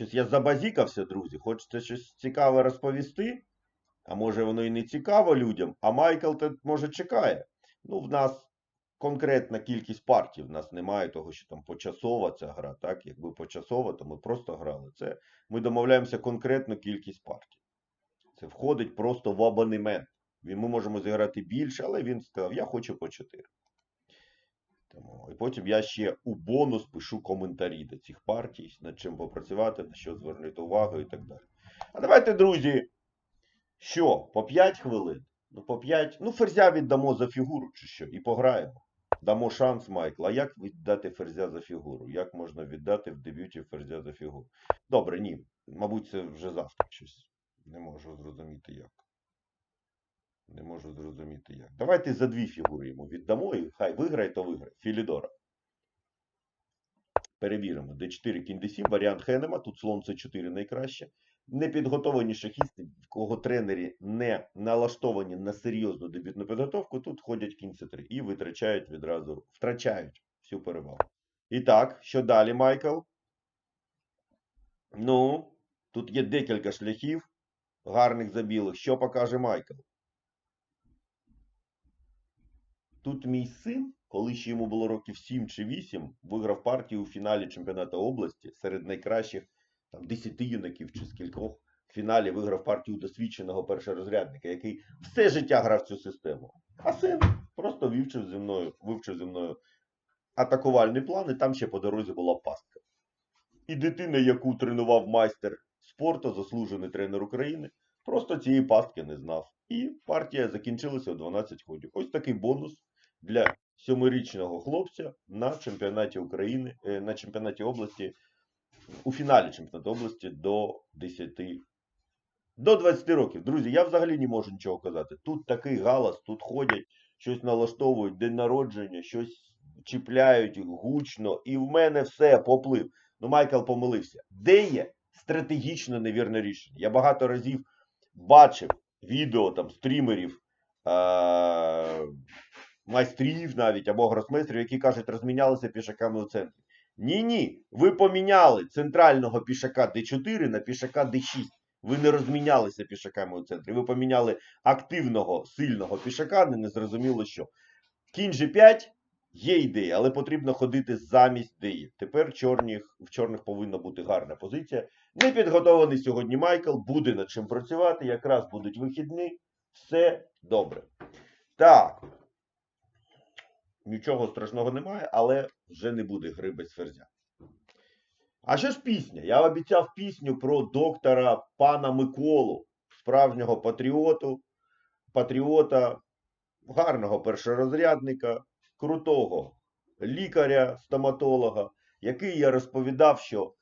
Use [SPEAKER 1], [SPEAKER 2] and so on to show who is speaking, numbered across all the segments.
[SPEAKER 1] Щось я забазікався, друзі. Хочете щось цікаве розповісти? А може воно і не цікаво людям, а Майкл може чекає. Ну, в нас конкретна кількість партій. В нас немає того, що там почасова ця гра. Так, якби почасова, то ми просто грали. Це ми домовляємося конкретну кількість партій. Це входить просто в абонемент. Ми можемо зіграти більше, але він сказав, я хочу по 4. Тому, і потім я ще у бонус пишу коментарі до цих партій, над чим попрацювати, на що звернути увагу і так далі. А давайте, друзі, що, по 5 хвилин? Ну, по 5, ну, ферзя віддамо за фігуру чи що, і пограємо. Дамо шанс Майкла. А як віддати ферзя за фігуру? Як можна віддати в дебюті ферзя за фігуру? Добре, ні. Мабуть, це вже завтра щось. Не можу зрозуміти як. Не можу зрозуміти як. Давайте за дві фігури йому віддамо і хай виграє, то виграє. Філідора. Перевіримо. D4, кінь D7, варіант Хенема. Тут слон C4 найкраще. Непідготовлені шахісти, в кого тренері не налаштовані на серйозну дебютну підготовку, тут ходять кінь C3 і витрачають відразу, втрачають всю перевагу. І так, що далі, Майкл? Ну, тут є декілька шляхів гарних за білих. Що покаже Майкл? Тут мій син, коли ще йому було років 7 чи 8, виграв партію у фіналі чемпіонату області серед найкращих там 10 юнаків чи скількох. В фіналі виграв партію досвідченого першорозрядника, який все життя грав цю систему. А син просто вивчив зі мною, вивчив зі мною атакувальний план, і там ще по дорозі була пастка. І дитина, яку тренував майстер спорту, заслужений тренер України, просто цієї пастки не знав. І партія закінчилася у 12 ходів. Ось такий бонус для сьомирічного хлопця на чемпіонаті України, е, на чемпіонаті області, у фіналі чемпіонату області до 10. До 20 років. Друзі, я взагалі не можу нічого казати. Тут такий галас, тут ходять, щось налаштовують, день народження, щось чіпляють гучно, і в мене все поплив. Ну, Майкл помилився. Де є стратегічно невірне рішення? Я багато разів бачив відео там стрімерів, майстрів навіть або гросмейстрів, які кажуть, розмінялися пішаками у центрі. Ні, ні, ви поміняли центрального пішака D4 на пішака D6. Ви не розмінялися пішаками у центрі. Ви поміняли активного, сильного пішака, не незрозуміло що. Кінь G5 є ідея, але потрібно ходити замість деї. Тепер чорних, в чорних повинна бути гарна позиція. Непідготований сьогодні Майкл, буде над чим працювати, якраз будуть вихідні. Все добре. Так. Нічого страшного немає, але вже не буде гри без ферзя. А що ж пісня? Я обіцяв пісню про доктора пана Миколу, справжнього патріоту, патріота, гарного першорозрядника, крутого лікаря, стоматолога, який я розповідав, що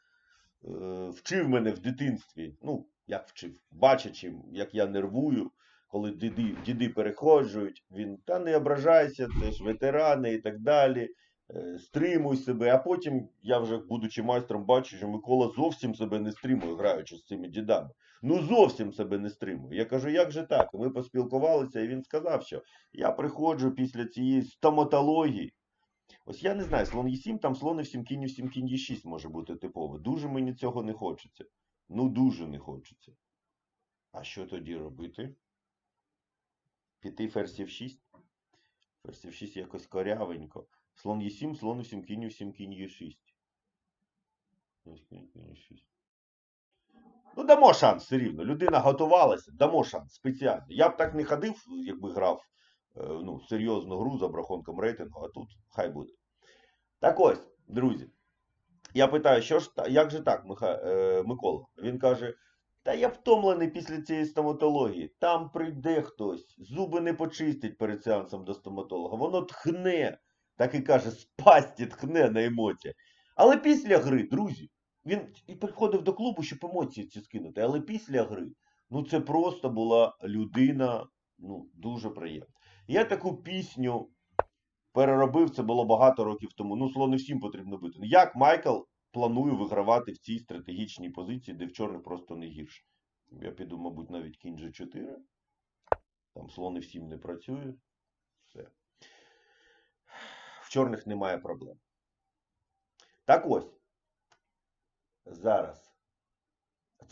[SPEAKER 1] е, вчив мене в дитинстві. Ну, як вчив, бачачи, як я нервую, коли діди, діди переходжують, він та не ображайся, це ж ветерани і так далі. е, Стримуй себе, а потім я вже, будучи майстром, бачу, що Микола зовсім себе не стримує, граючи з цими дідами. Ну зовсім себе не стримує. Я кажу, як же так? Ми поспілкувалися, і він сказав, що я приходжу після цієї стоматології. Ось я не знаю, слон Е7, там слон F7, кінь F7, кінь Е6 може бути типово. Дуже мені цього не хочеться. Ну дуже не хочеться. А що тоді робити? Піти ферзь F6? Ферзь F6 якось корявенько. Слон Е7, слон F7, кінь F7, кінь Е6. Ось кінь, кінь Е6. Ну, дамо шанс все рівно. Людина готувалася, дамо шанс спеціально. Я б так не ходив, якби грав е, ну, серйозну гру за обрахунком рейтингу, а тут хай буде. Так ось, друзі. Я питаю, що ж як же так, е, Микола? Він каже: Та я втомлений після цієї стоматології. Там прийде хтось, зуби не почистить перед сеансом до стоматолога. Воно тхне. Так і каже, спасті тхне на емоціях. Але після гри, друзі, він і приходив до клубу, щоб емоції ці скинути. Але після гри, ну це просто була людина, ну, дуже приємна. Я таку пісню переробив, це було багато років тому. Ну, слон не всім потрібно бити. Як Майкл планує вигравати в цій стратегічній позиції, де в чорних просто не гірше? Я піду, мабуть, навіть кінь G4. Там слон і всім не працює. Все. В чорних немає проблем. Так ось. Зараз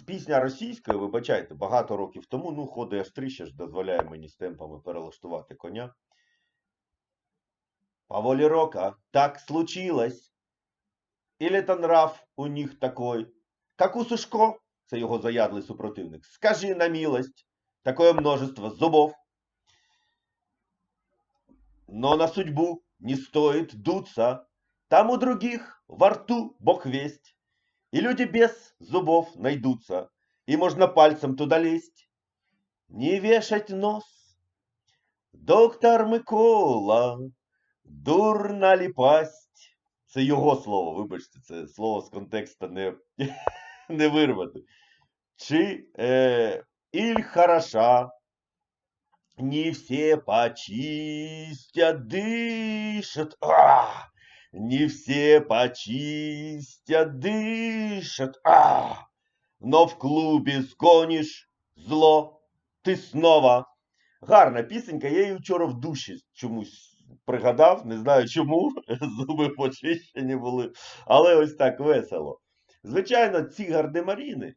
[SPEAKER 1] пісня російською, вибачайте, багато років тому, ну, ходи аж три ще ж дозволяє мені з темпами перелаштувати коня. По воле рока так случилось. Или это нрав у них такой, как у Сушко, це його заядлий супротивник. Скажи на милость, такое множество зубов. Но на судьбу не стоит дуться, там у других во рту бог весть, и люди без зубов найдутся, и можно пальцем туда лезть. Не вешать нос, доктор Микола, дурна ли пасть. Це його слово, вибачте, це слово з контекста не, не вирвати. Чи е, иль хороша, не все почистят, дышат, а, не все почистят, дышат, а, но в клубе сгонишь зло, ти снова. Гарна пісенька, я її вчора в душі чомусь пригадав, не знаю чому, зуби почищені були, але ось так весело. Звичайно, ці гардемаріни,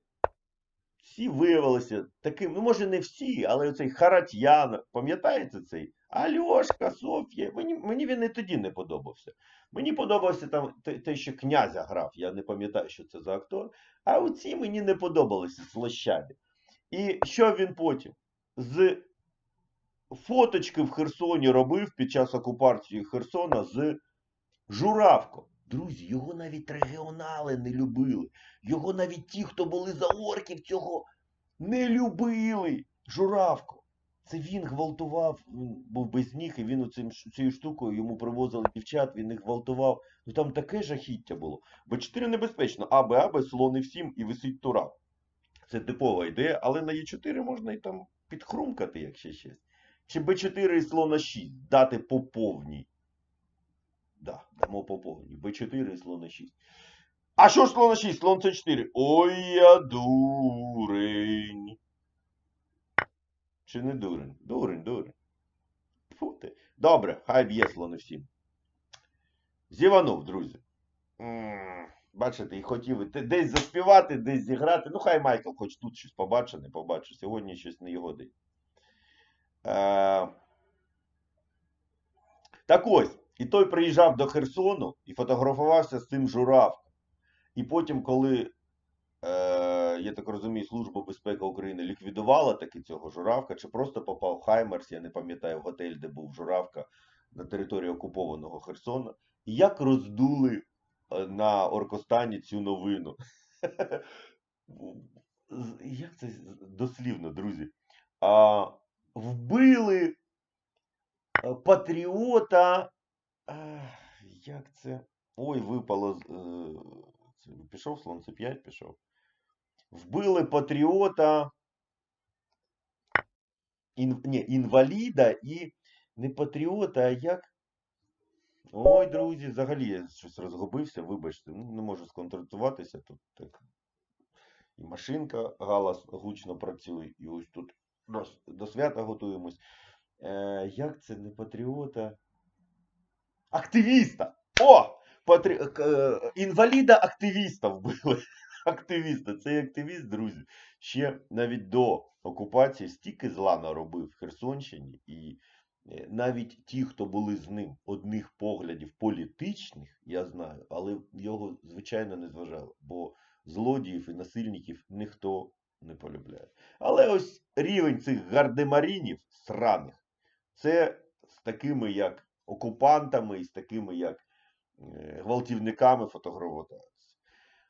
[SPEAKER 1] всі виявилися таким, ну може не всі, але оцей Харатьян, пам'ятаєте цей? Альошка, Софія, мені, мені він і тоді не подобався. Мені подобався там те, що князя грав, я не пам'ятаю, що це за актор. А оці мені не подобалися слощаві. І що він потім? З фоточки в Херсоні робив під час окупації Херсона з Журавко. Друзі, його навіть регіонали не любили. Його навіть ті, хто були за орків, цього не любили. Журавко. Це він гвалтував, він був без ніг, і він оцим, цією штукою йому привозили дівчат, він їх гвалтував. Ну там таке жахіття було. Б4 небезпечно, аби, аби, слони всім і висить тура. Це типова ідея, але на Е4 можна і там підхрумкати, якщо щось. Чи Б4 і слона 6 дати по повній. Да, дамо по повній. Б4 і слона 6. А що ж слона 6? Слон С4. Ой, я дурень. Чи не дурень? Дурень, дурень. Фу ти. Добре, хай б'є слони всім. Зіванув, друзі. Бачите, і хотів десь заспівати, десь зіграти. Ну, хай Майкл хоч тут щось побачить, не побачить. Сьогодні щось не його день. Е, Так ось, і той приїжджав до Херсону і фотографувався з цим журавком. І потім, коли, е, я так розумію, Служба безпеки України ліквідувала таки цього журавка, чи просто попав Хаймерс, я не пам'ятаю, в готель, де був журавка на території окупованого Херсона, і як роздули е, на Оркостані цю новину. Як це дослівно, друзі? Вбили патріота. Як це? Ой, випало. е, пішов Слонце 5 пішов. Вбили патріота. Ін, ні, інваліда і не патріота, а як. Ой, друзі, взагалі я щось розгубився, вибачте, ну, не можу сконцентруватися тут так. І машинка галас гучно працює, і ось тут до, свята готуємось. Е, як це не патріота? Активіста! О! Патрі... е, Інваліда-активіста вбили. Активіста. Цей активіст, друзі, ще навіть до окупації стільки зла наробив в Херсонщині, і е, навіть ті, хто були з ним одних поглядів політичних, я знаю, але його, звичайно, не зважали, бо злодіїв і насильників ніхто не полюбляє. Але ось рівень цих гардемарінів сраних, це з такими як окупантами і з такими як е, гвалтівниками фотографуватися.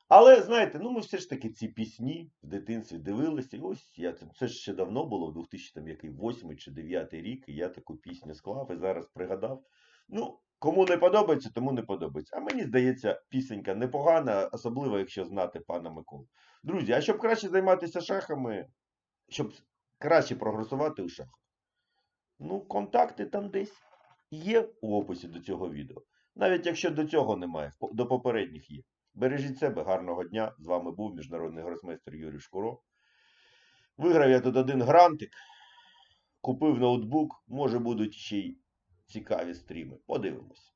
[SPEAKER 1] Але знаєте, ну ми все ж таки ці пісні в дитинстві дивилися. І ось я це, ще давно було, в 2008 чи 9 рік, і я таку пісню склав і зараз пригадав. Ну, кому не подобається, тому не подобається. А мені здається, пісенька непогана, особливо якщо знати пана Миколу. Друзі, а щоб краще займатися шахами, щоб краще прогресувати у шахах, ну, контакти там десь є у описі до цього відео. Навіть якщо до цього немає, до попередніх є. Бережіть себе, гарного дня. З вами був міжнародний гросмейстер Юрій Шкуро. Виграв я тут один грантик, купив ноутбук, може будуть ще й цікаві стріми. Подивимось.